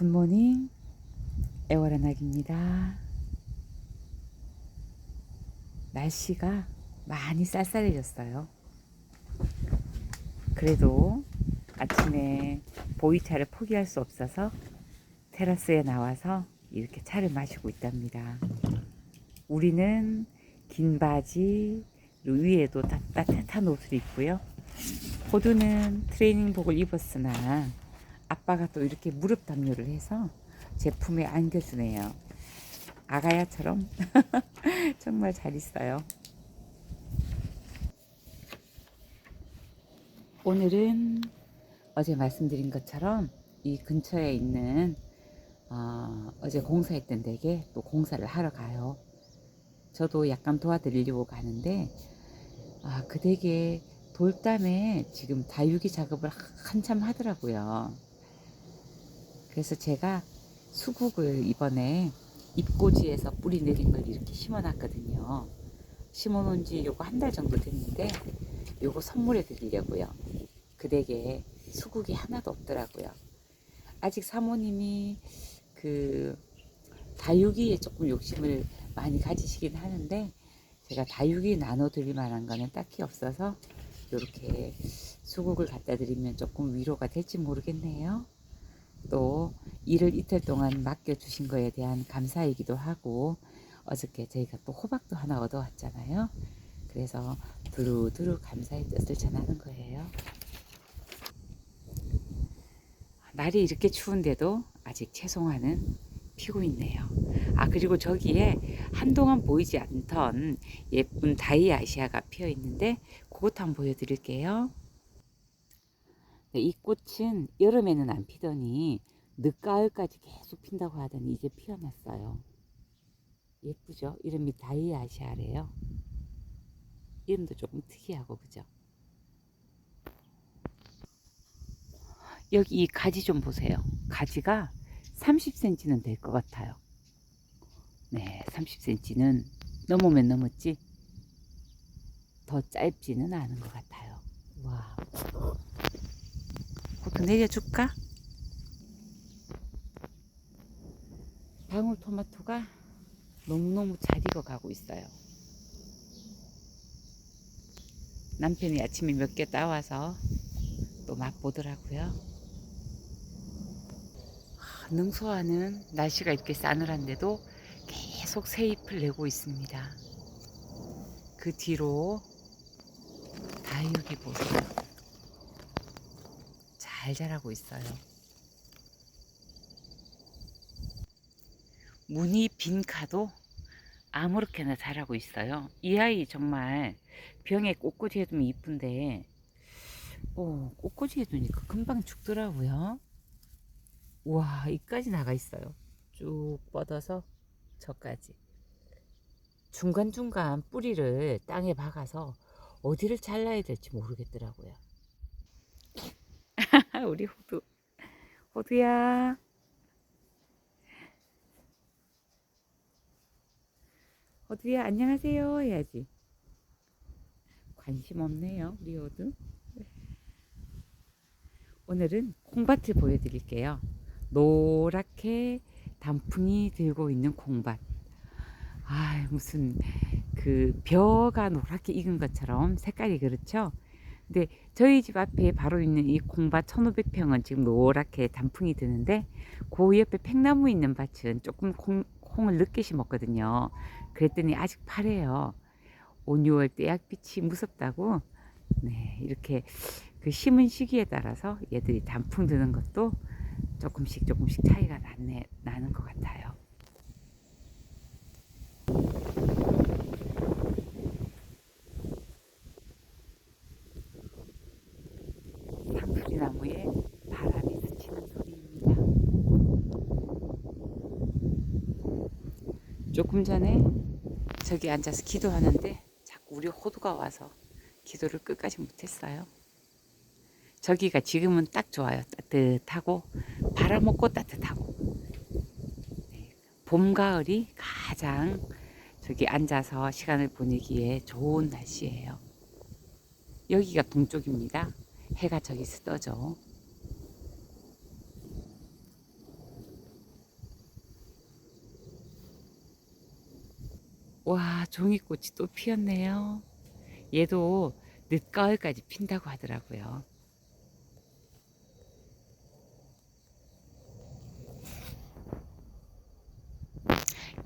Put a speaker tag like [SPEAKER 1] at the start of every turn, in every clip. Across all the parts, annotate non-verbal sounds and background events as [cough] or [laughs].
[SPEAKER 1] 굿모닝 애월한 낙입니다. 날씨가 많이 쌀쌀해졌어요. 그래도 아침에 보이차를 포기할 수 없어서 테라스에 나와서 이렇게 차를 마시고 있답니다. 우리는 긴 바지 위에도 따- 따뜻한 옷을 입고요. 호두는 트레이닝복을 입었으나 아빠가 또 이렇게 무릎 담요를 해서 제품에 안겨주네요. 아가야처럼 [laughs] 정말 잘 있어요. 오늘은 어제 말씀드린 것처럼 이 근처에 있는 어, 어제 공사했던 댁에 또 공사를 하러 가요. 저도 약간 도와드리려고 가는데 아, 그 댁에 돌담에 지금 다육이 작업을 한참 하더라고요. 그래서 제가 수국을 이번에 잎꽂이에서 뿌리 내린 걸 이렇게 심어놨거든요. 심어놓은 지 요거 한 달 정도 됐는데 요거 선물해 드리려고요. 그 댁에 수국이 하나도 없더라고요. 아직 사모님이 그 다육이에 조금 욕심을 많이 가지시긴 하는데 제가 다육이 나눠드릴 만한 거는 딱히 없어서 이렇게 수국을 갖다 드리면 조금 위로가 될지 모르겠네요. 또 일을 이틀 동안 맡겨주신 거에 대한 감사이기도 하고 어저께 저희가 또 호박도 하나 얻어왔잖아요. 그래서 두루두루 감사의 뜻을 전하는 거예요. 날이 이렇게 추운데도 아직 채송화는 피고 있네요. 아 그리고 저기에 한동안 보이지 않던 예쁜 다이 아시아가 피어 있는데 그것 한번 보여드릴게요. 네, 이 꽃은 여름에는 안 피더니 늦가을까지 계속 핀다고 하더니 이제 피어났어요. 예쁘죠? 이름이 다이 아시아래요. 이름도 조금 특이하고 그죠? 여기 이 가지 좀 보세요. 가지가 30cm는 될 것 같아요. 네, 30cm는 넘으면 넘었지. 더 짧지는 않은 것 같아요. 와. 호두 내려줄까? 방울토마토가 너무너무 잘 익어가고 있어요. 남편이 아침에 몇 개 따와서 또 맛보더라고요. 아, 능소화는 날씨가 이렇게 싸늘한데도 계속 새 잎을 내고 있습니다. 그 뒤로 다육이 보세요. 잘 자라고 있어요. 무늬 빈카도 아무렇게나 자라고 있어요. 이 아이 정말 병에 꽃꽂이 해두면 이쁜데, 오, 꽃꽂이 해두니까 금방 죽더라고요. 와, 이까지 나가 있어요. 쭉 뻗어서 저까지. 중간중간 뿌리를 땅에 박아서 어디를 잘라야 될지 모르겠더라고요. 우리 호두. 호두야. 호두야, 안녕하세요. 해야지. 관심 없네요, 우리 호두. 오늘은 콩밭을 보여드릴게요. 노랗게 단풍이 들고 있는 콩밭. 아, 무슨 그 벼가 노랗게 익은 것처럼 색깔이 그렇죠? 근데 저희 집 앞에 바로 있는 이 콩밭 1500평은 지금 노랗게 단풍이 드는데 그 옆에 팽나무 있는 밭은 조금 콩, 콩을 늦게 심었거든요. 그랬더니 아직 파래요. 5, 6월 때 약빛이 무섭다고 네, 이렇게 그 심은 시기에 따라서 얘들이 단풍 드는 것도 조금씩 조금씩 차이가 나네, 나는 것 같아요. 상수리 나무에 바람이 스치는 소리입니다. 조금 전에 저기 앉아서 기도하는데 자꾸 우리 호두가 와서 기도를 끝까지 못했어요. 저기가 지금은 딱 좋아요. 따뜻하고 바람 없고 따뜻하고 네, 봄 가을이 가장 저기 앉아서 시간을 보내기에 좋은 날씨예요. 여기가 동쪽입니다. 해가 저기서 떠죠. 종이꽃이 또 피었네요. 얘도 늦가을까지 핀다고 하더라고요.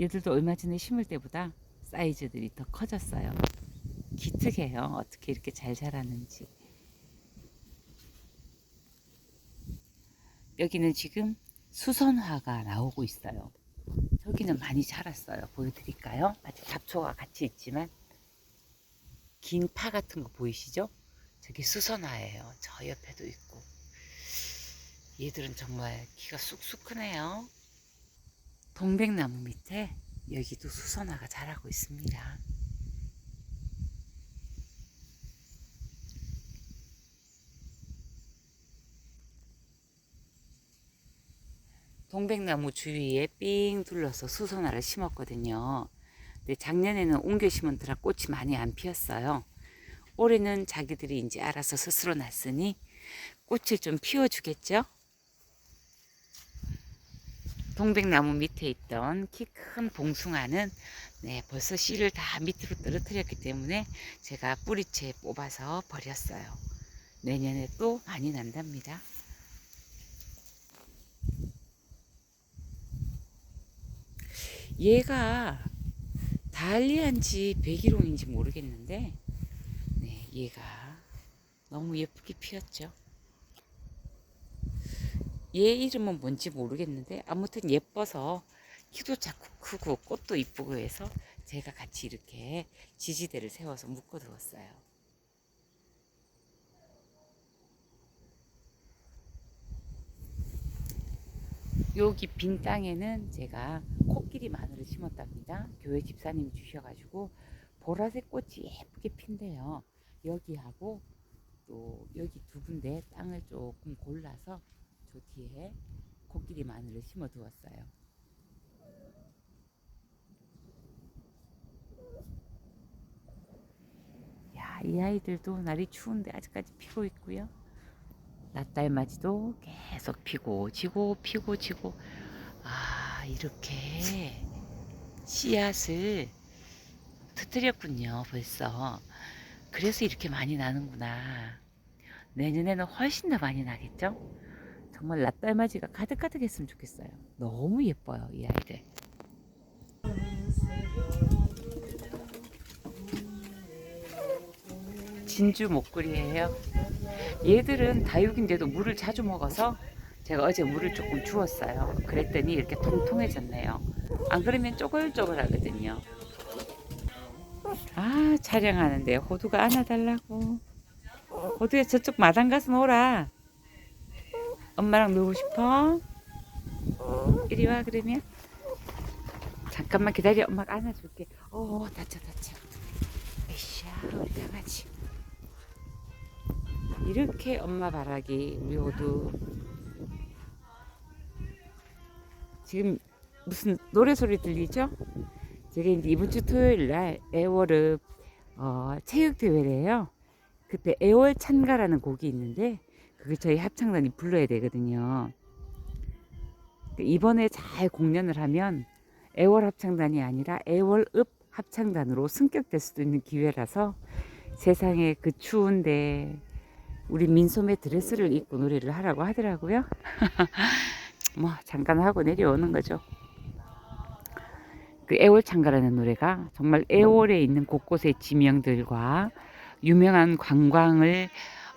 [SPEAKER 1] 얘들도 얼마 전에 심을 때보다 사이즈들이 더 커졌어요. 기특해요. 어떻게 이렇게 잘 자라는지. 여기는 지금 수선화가 나오고 있어요. 저기는 많이 자랐어요. 보여드릴까요? 아직 잡초가 같이 있지만 긴 파 같은 거 보이시죠? 저기 수선화예요. 저 옆에도 있고 얘들은 정말 키가 쑥쑥 크네요. 동백나무 밑에 여기도 수선화가 자라고 있습니다. 동백나무 주위에 삥 둘러서 수선화를 심었거든요. 근데 작년에는 옮겨 심은 들라 꽃이 많이 안 피었어요. 올해는 자기들이 이제 알아서 스스로 났으니 꽃을 좀 피워주겠죠? 동백나무 밑에 있던 키 큰 봉숭아는 네, 벌써 씨를 다 밑으로 떨어뜨렸기 때문에 제가 뿌리채 뽑아서 버렸어요. 내년에 또 많이 난답니다. 얘가 달리한 지 백일홍인지 모르겠는데 네, 얘가 너무 예쁘게 피었죠. 얘 이름은 뭔지 모르겠는데 아무튼 예뻐서 키도 자꾸 크고 꽃도 이쁘고 해서 제가 같이 이렇게 지지대를 세워서 묶어두었어요. 여기 빈 땅에는 제가 코끼리 마늘을 심었답니다. 교회 집사님이 주셔가지고 보라색 꽃이 예쁘게 핀대요. 여기하고 또 여기 두 군데 땅을 조금 골라서 저 뒤에 코끼리 마늘을 심어 두었어요. 야, 이 아이들도 날이 추운데 아직까지 피고 있고요. 낫달맞이도 계속 피고 지고 피고 지고 아 이렇게 씨앗을 터뜨렸군요 벌써. 그래서 이렇게 많이 나는구나. 내년에는 훨씬 더 많이 나겠죠? 정말 낫달맞이가 가득가득 했으면 좋겠어요. 너무 예뻐요 이 아이들. 진주 목걸이에요. 얘들은 다육인데도 물을 자주 먹어서 제가 어제 물을 조금 주었어요. 그랬더니 이렇게 통통해졌네요. 안 그러면 쪼글쪼글 하거든요. 아, 촬영하는데 호두가 안아달라고. 호두야, 저쪽 마당 가서 놀아. 엄마랑 놀고 싶어? 이리 와, 그러면. 잠깐만 기다려. 엄마가 안아줄게. 오, 다쳐, 다쳐. 에이샤, 우리 강아지. 이렇게 엄마 바라기 우리 호두 지금 무슨 노래 소리 들리죠? 제가 이제 이번 주 토요일 날 애월읍 어, 체육 대회래요. 그때 애월 찬가라는 곡이 있는데 그걸 저희 합창단이 불러야 되거든요. 이번에 잘 공연을 하면 애월 합창단이 아니라 애월읍 합창단으로 승격될 수도 있는 기회라서 세상에 그 추운데 우리 민소매 드레스를 입고 노래를 하라고 하더라고요. [laughs] 뭐 잠깐 하고 내려오는 거죠. 그 애월창가라는 노래가 정말 애월에 있는 곳곳의 지명들과 유명한 관광을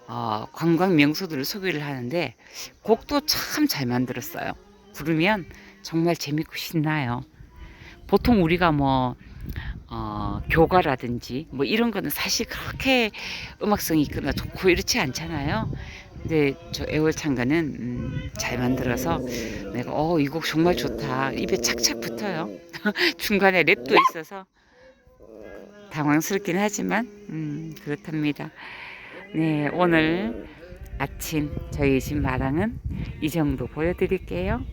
[SPEAKER 1] 어, 관광 명소들을 소개를 하는데 곡도 참 잘 만들었어요. 부르면 정말 재밌고 신나요. 보통 우리가 뭐 어, 교가라든지 뭐 이런 거는 사실 그렇게 음악성이 있거나 좋고 이렇지 않잖아요. 근데 저 애월창가는 음, 잘 만들어서 내가 어 이 곡 정말 좋다 입에 착착 붙어요. [laughs] 중간에 랩도 있어서 당황스럽긴 하지만 음, 그렇답니다. 네 오늘 아침 저희 집 마당은 이 정도 보여드릴게요.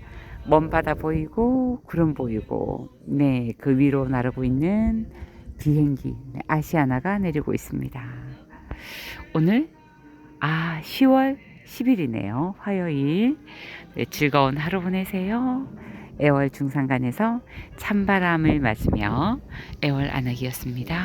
[SPEAKER 1] 먼 바다 보이고 구름 보이고 네 그 위로 나르고 있는 비행기 네, 아시아나가 내리고 있습니다. 오늘 아 10월 10일이네요. 화요일 네, 즐거운 하루 보내세요. 애월 중산간에서 찬바람을 맞으며 애월 안악이었습니다.